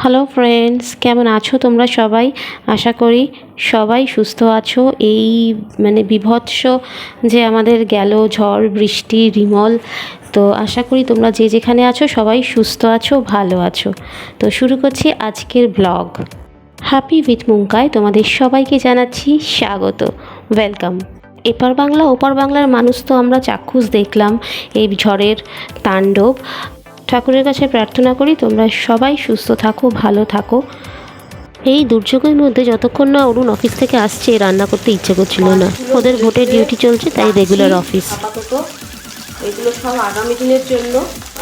Hello friends কেমন আছো তোমরা সবাই? আশা করি সবাই সুস্থ আছো। এই মানে বিভৎস যে আমাদের গেল ঝড়, বৃষ্টি, রিমল, তো আশা করি তোমরা যে যেখানে আছো সবাই সুস্থ আছো, ভালো আছো। তো শুরু করছি আজকের ব্লগ হ্যাপি উইথ মুঙ্কায় তোমাদের সবাইকে জানাচ্ছি স্বাগত। ওয়েলকাম এপার বাংলা, ওপার বাংলার মানুষ তো আমরা চাক্ষুষ দেখলাম এই ঝড়ের তাণ্ডব। ঠাকুরের কাছে প্রার্থনা করি তোমরা সবাই সুস্থ থাকো, ভালো থাকো। এই দুর্যোগের মধ্যে যতক্ষণ না অরুণ অফিস থেকে আসছে রান্না করতে ইচ্ছে করছিল না। ওদের ভোটের ডিউটি চলছে, তাই রেগুলার অফিস এগুলো সব আগামী দিনের জন্য,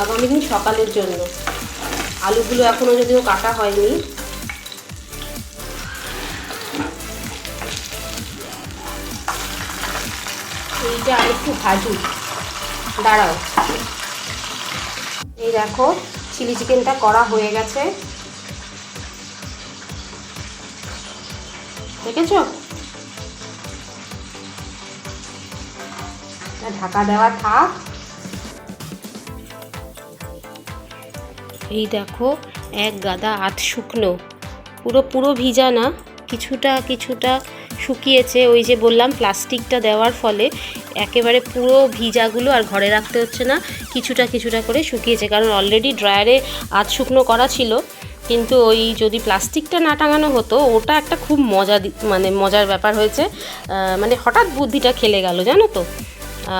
আগামী দিন সকালের জন্য। আলুগুলো এখনও যদিও কাটা হয়নি। এইটা আর একটু ভাজু দাঁড়াও। এই দেখো চিলি চিকেনটা করা হয়ে গেছে। দেখেছ? ঢাকা দেওয়া থাক। এই দেখো, এক গাদা আধ শুকনো। পুরো পুরো ভিজা না, কিছুটা কিছুটা শুকিয়েছে, ওই যে বললাম প্লাস্টিকটা দেওয়ার ফলে একেবারে পুরো ভিজাগুলো আর ঘরে রাখতে হচ্ছে না, কিছুটা কিছুটা করে শুকিয়েছে। কারণ অলরেডি ড্রায়ারে আধ শুকনো করা ছিল, কিন্তু ওই যদি প্লাস্টিকটা না টাঙানো হতো, ওটা একটা খুব মজা মানে মজার ব্যাপার হয়েছে। মানে হঠাৎ বুদ্ধিটা খেলে গেল, জানো তো?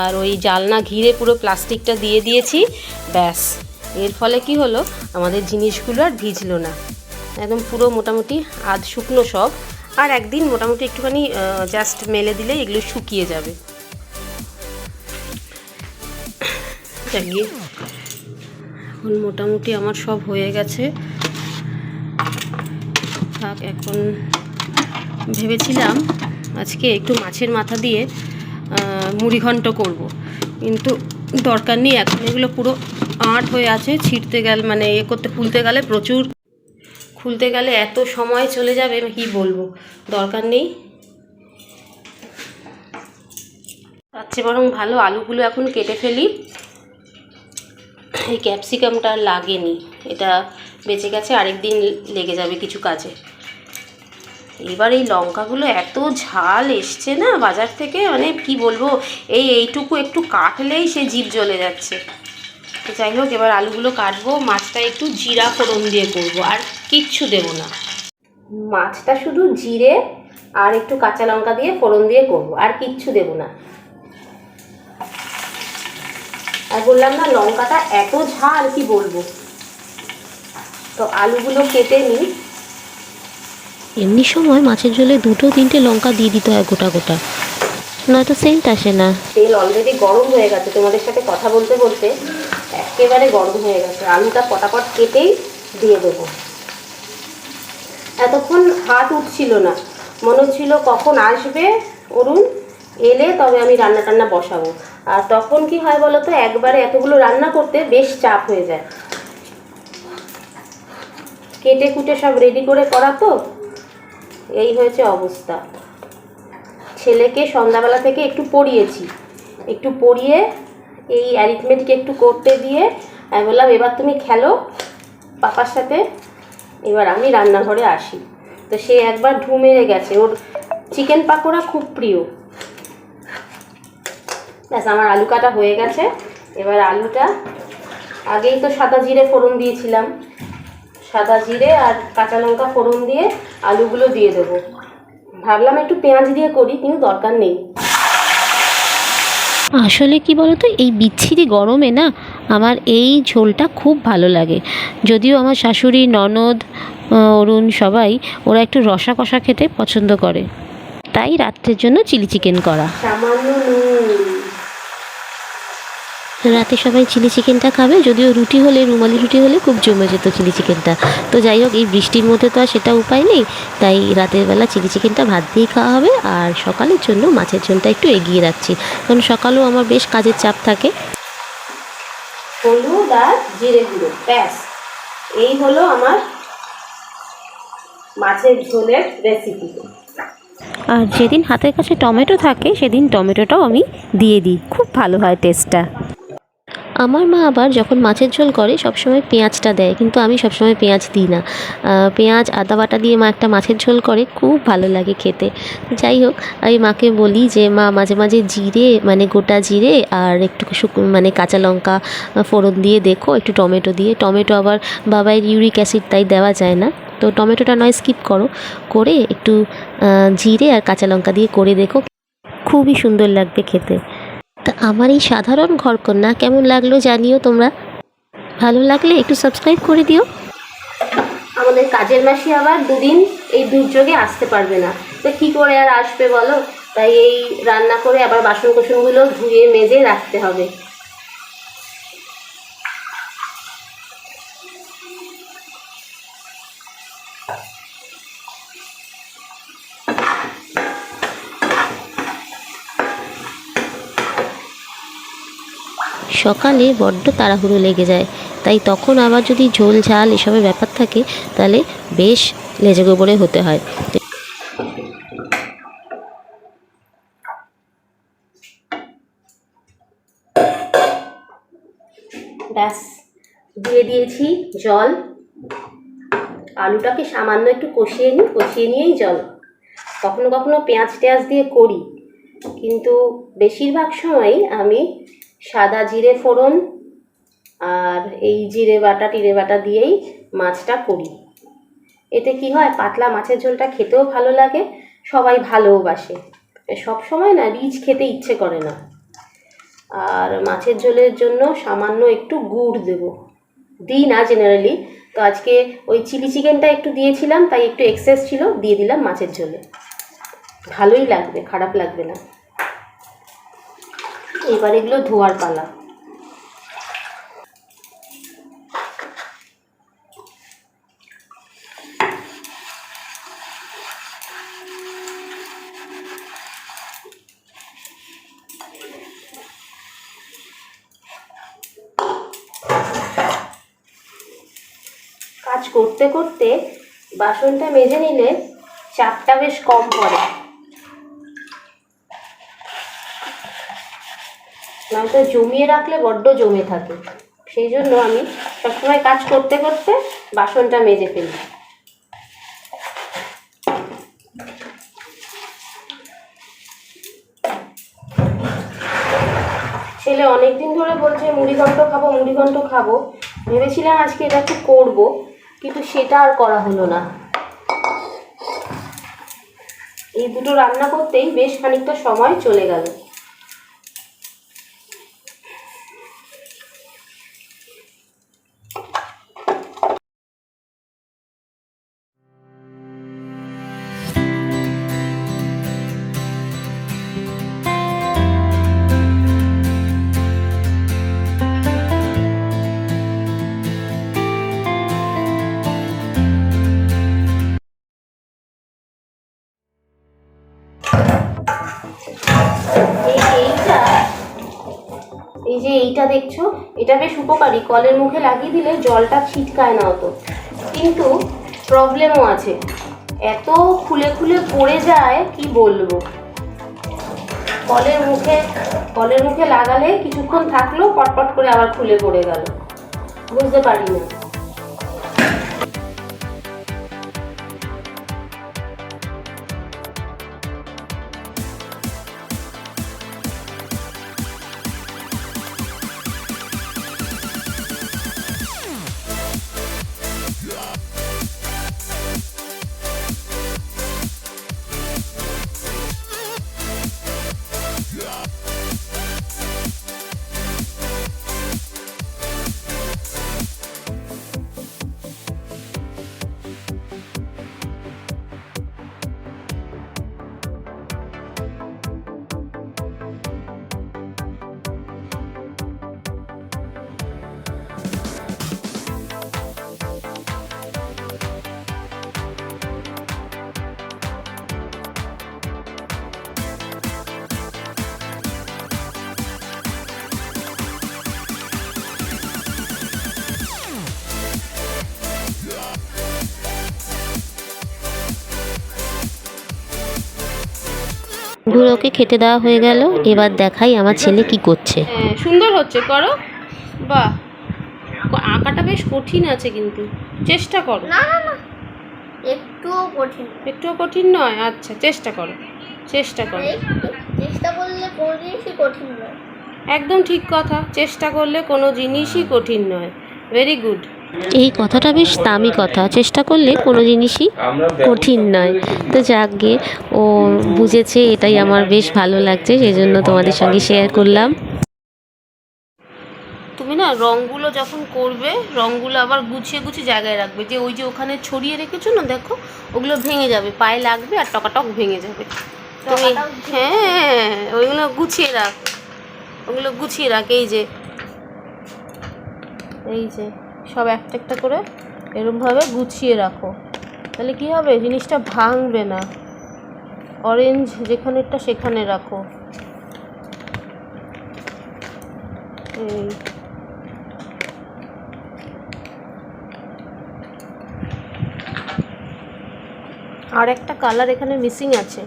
আর ওই জালনা ঘিরে পুরো প্লাস্টিকটা দিয়ে দিয়েছি, ব্যাস। এর ফলে কি হলো? আমাদের জিনিসগুলো আর ভিজলো না। একদম পুরো মোটামুটি আধ শুকনো সব। আর একদিন মোটামুটি একটুখানি জাস্ট মেলে দিলে এগুলো শুকিয়ে যাবে। এখন মোটামুটি আমার সব হয়ে গেছে। থাক, এখন ভেবেছিলাম আজকে একটু মাছের মাথা দিয়ে মুড়িঘণ্ট করব। কিন্তু দরকার নেই, এখন এগুলো পুরো আঁট হয়ে আছে, ছিঁড়তে গেলে মানে এ করতে খুলতে গেলে প্রচুর খুলতে গেলে এত সময় চলে যাবে, আমি কী বলব? দরকার নেই। চেয়ে বরং ভালো আলুগুলো এখন কেটে ফেলি। এই ক্যাপসিকামটা লাগেনি। এটা বেঁচে গেছে আরেক দিন লেগে যাবে কিছু কাজে। এবার এই লঙ্কাগুলো এত ঝাল এসছে না বাজার থেকে মানে কি বলব? এই এইটুকু একটু কাটলেই সে জিভ জ্বলে যাচ্ছে। তো যাই হোক এবার আলুগুলো কাটবো। মাছটা একটু জিরা ফোড়ন দিয়ে করব আর কিচ্ছু দেবো না। মাছটা শুধু জিরে আর একটু কাঁচা লঙ্কা দিয়ে ফোড়ন দিয়ে করব আর কিচ্ছু দেব না। আর বললাম না লঙ্কাটা এত ঝাল কি বলব? তো আলুগুলো কেটে নিই। এমনি সময় মাছের ঝোলে দুটো তিনটে লঙ্কা দিয়ে দিতে হয় গোটা গোটা। নয়তো সেন্ট আসে না। তেল অলরেডি গরম হয়ে গেছে তোমাদের সাথে কথা বলতে বলতে। একেবারে গরম হয়ে গেছে। আলুটা পটাপট কেটেই দিয়ে দেবো। এতক্ষণ হাত উঠছিল না। মনে হচ্ছিল কখন আসবে অরুণ? এলে তবে আমি রান্না টান্না বসাবো। আর তখন কি হয় বলো তো একবারে এতগুলো রান্না করতে বেশ চাপ হয়ে যায়। কেটে কুটে সব রেডি করে করা তো? এই হয়েছে অবস্থা। ছেলেকে সন্ধ্যাবেলা থেকে একটু পড়িয়েছি। একটু পড়িয়ে এই অ্যারিথমেটিক একটু করতে দিয়ে, আমি বললাম, এবার তুমি খেলো পাপার সাথে, এবার আমি রান্নাঘরে আসি। তো সে একবার ঢু মেরে গেছে। ওর চিকেন পাকোড়া খুব প্রিয়। ব্যাস, আমার আলু কাটা হয়ে গেছে। এবার আলুটা, আগেই তো সাদা জিরে ফোড়ন দিয়েছিলাম। সাদা জিরে আর কাঁচা লঙ্কা ফোড়ন দিয়ে আলুগুলো দিয়ে দেবো। ভাবলাম একটু পেঁয়াজ দিয়ে করি, কিন্তু দরকার নেই। আসলে কি তো এই বিচ্ছিরি গরমে না আমার এই ঝোলটা খুব ভালো লাগে। যদিও আমার শাশুড়ি, ননদ অরুণ সবাই ওরা একটু রসা কষা খেতে পছন্দ করে। তাই রাত্রের জন্য চিলি চিকেন করা। সামান্য রাতে সবাই চিলি চিকেনটা খাবে যদিও রুটি হলে রুমালি রুটি হলে খুব জমে যেত চিলি চিকেনটা। তো যাই হোক এই বৃষ্টির মধ্যে তো আর সেটা উপায় নেই তাই রাতের বেলা চিলি চিকেনটা ভাত দিয়েই খাওয়া হবে আর সকালের জন্য মাছের ঝোলটা একটু এগিয়ে রাখছি। কারণ সকালেও আমার বেশ কাজের চাপ থাকে। হলুদ আর জিরে গুঁড়ো ব্যাস। এই হলো আমার মাছের ঝোলের রেসিপি আর যেদিন হাতের কাছে টমেটো থাকে সেদিন টমেটোটাও আমি দিয়ে দিই খুব ভালো হয় টেস্টটা আমার মা আবার যখন মাছের ঝোল করে, সবসময় পেঁয়াজটা দেয়, কিন্তু আমি সবসময় পেঁয়াজ দিই না। পেঁয়াজ, আদা বাটা দিয়ে মা একটা মাছের ঝোল করে, খুব ভালো লাগে খেতে। যাই হোক, আমি মাকে বলি যে, মা, মাঝে মাঝে জিরে মানে গোটা জিরে আর একটু মানে কাঁচা লঙ্কা ফোড়ন দিয়ে দেখো, একটু টমেটো দিয়ে। টমেটো আবার বাবাইয়ের ইউরিক অ্যাসিড তাই দেওয়া যায় না। তো টমেটোটা নয়, স্কিপ করো। করে একটু জিরে আর কাঁচা লঙ্কা দিয়ে করে দেখো। খুবই সুন্দর লাগবে খেতে। তা আমার এই সাধারণ ঘরকন্যা কেমন লাগল জানিও তোমরা। ভালো লাগলে একটু সাবস্ক্রাইব করে দিও। আমাদের কাজের মাসি আবার দুদিন এই দুর্যোগে আসতে পারবে না। তো কী করে আর আসবে বলো? তাই এই রান্না করে আবার বাসন কোসনগুলো ধুয়ে মেজে রাখতে হবে। সকালে বড্ড তাড়াহুড়ো লেগে যায়। তাই তখন আবার যদি ঝোল, ঝাল এসবের ব্যাপার থাকে, তাহলে বেশ লেজে গোবরে হতে হয়। ব্যাস, দিয়ে দিয়েছি জল। আলুটাকে সামান্য একটু কষিয়ে নিই, কষিয়ে নিয়েই জল। কখনো কখনো পেঁয়াজ টেয়াজ দিয়ে করি। কিন্তু বেশিরভাগ সময়ই আমি সাদা জিরে ফোড়ন আর এই জিরে বাটা, টিরে বাটা দিয়েই মাছটা করি। এতে কি হয়, পাতলা মাছের ঝোলটা খেতেও ভালো লাগে, সবাই ভালোবাসে সব সময় না রিচ খেতে ইচ্ছে করে না। আর মাছের ঝোলের জন্য সামান্য একটু গুড় দেব। দিই না জেনারেলি তো আজকে ওই চিলি চিকেনটা একটু দিয়েছিলাম, তাই একটু এক্সেস ছিল, দিয়ে দিলাম মাছের ঝোলে। ভালোই লাগবে, খারাপ লাগবে না। এবার এগুলো ধোয়ার পালা। কাজ করতে করতে বাসনটা মেজে নিলে চাপটা বেশ কম পড়ে। নয়তো জমিয়ে রাখলে বড্ড জমে থাকে। সেই জন্য আমি সবসময় কাজ করতে করতে বাসনটা মেজে ফেলি। ছেলে অনেক দিন ধরে বলছে মুড়িঘণ্ট খাব মুড়িঘণ্ট খাব। ভেবেছিলাম আজকে এটা একটু করব, কিন্তু সেটা আর করা হলো না। এই দুটো রান্না করতেই বেশ খানিকটা সময় চলে গেল। এই যে এইটা দেখছ, এটা বেশ উপকারী। কলের মুখে লাগিয়ে দিলে জলটা ছিটকায় না অত। কিন্তু প্রবলেমও আছে। এত খুলে খুলে পড়ে যায়, কি বলব? কলের মুখে কলের মুখে লাগালে কিছুক্ষণ থাকল, পটপট করে আবার খুলে পড়ে গেল। বুঝতে পারি না গুলোকে খেতে দেওয়া হয়ে গেল। এবার দেখাই আমার ছেলে কি করছে। হ্যাঁ সুন্দর হচ্ছে করো। বাহ আঁকাটা বেশ কঠিন আছে কিন্তু। চেষ্টা করো। না না না একটুও কঠিন একটুও কঠিন নয়? আচ্ছা চেষ্টা করো। চেষ্টা করো। চেষ্টা করলে কোনো জিনিসই কঠিন নয়। একদম ঠিক কথা। চেষ্টা করলে কোনো জিনিসই কঠিন নয়। ভেরি গুড এই কথাটা বেশ দামি কথা। চেষ্টা করলে কোনো জিনিসই কঠিন নয়। তো যাক গিয়ে ও বুঝেছে এটাই আমার বেশ ভালো লাগছে সেই জন্য তোমাদের সঙ্গে শেয়ার করলাম। তুমি না রঙগুলো যখন করবে রঙগুলো আবার গুছিয়ে গুছিয়ে জায়গায় রাখবে। যে ওই যে ওখানে ছড়িয়ে রেখেছো না দেখো ওগুলো ভেঙে যাবে পায়ে লাগবে আর টকাটক ভেঙে যাবে। তুমি হ্যাঁ ওইগুলো গুছিয়ে রাখ। ওগুলো গুছিয়ে রাখ এই যে। এই যে। সব একটা একটা করে এরমভাবে গুছিয়ে রাখো। তাহলে কি হবে? জিনিসটা ভাঙবে না। অরেঞ্জ যেখানেরটা সেখানে রাখো। এই। আর একটা কালার এখানে মিসিং আছে।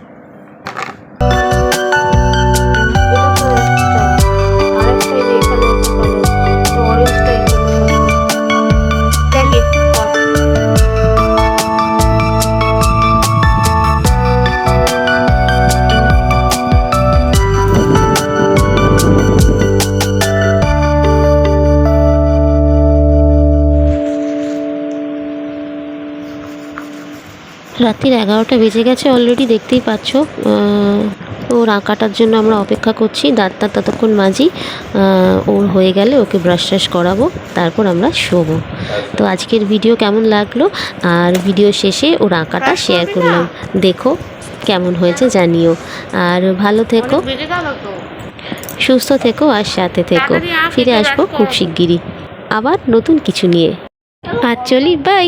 রাত্রির এগারোটা বেজে গেছে অলরেডি দেখতেই পাচ্ছ। ওর আঁকাটার জন্য আমরা অপেক্ষা করছি। দাঁতটা ততক্ষণ মাঝি ওর হয়ে গেলে ওকে ব্রাশ ট্রাশ করাবো। তারপর আমরা শোবো। তো আজকের ভিডিও কেমন লাগল? আর ভিডিও শেষে ওর আঁকাটা শেয়ার করলাম। দেখো কেমন হয়েছে জানিও। আর ভালো থেকো। সুস্থ থেকো আর সাথে থেকো। ফিরে আসব খুব। শিগগিরই। আবার নতুন কিছু নিয়ে। আর চলি বাই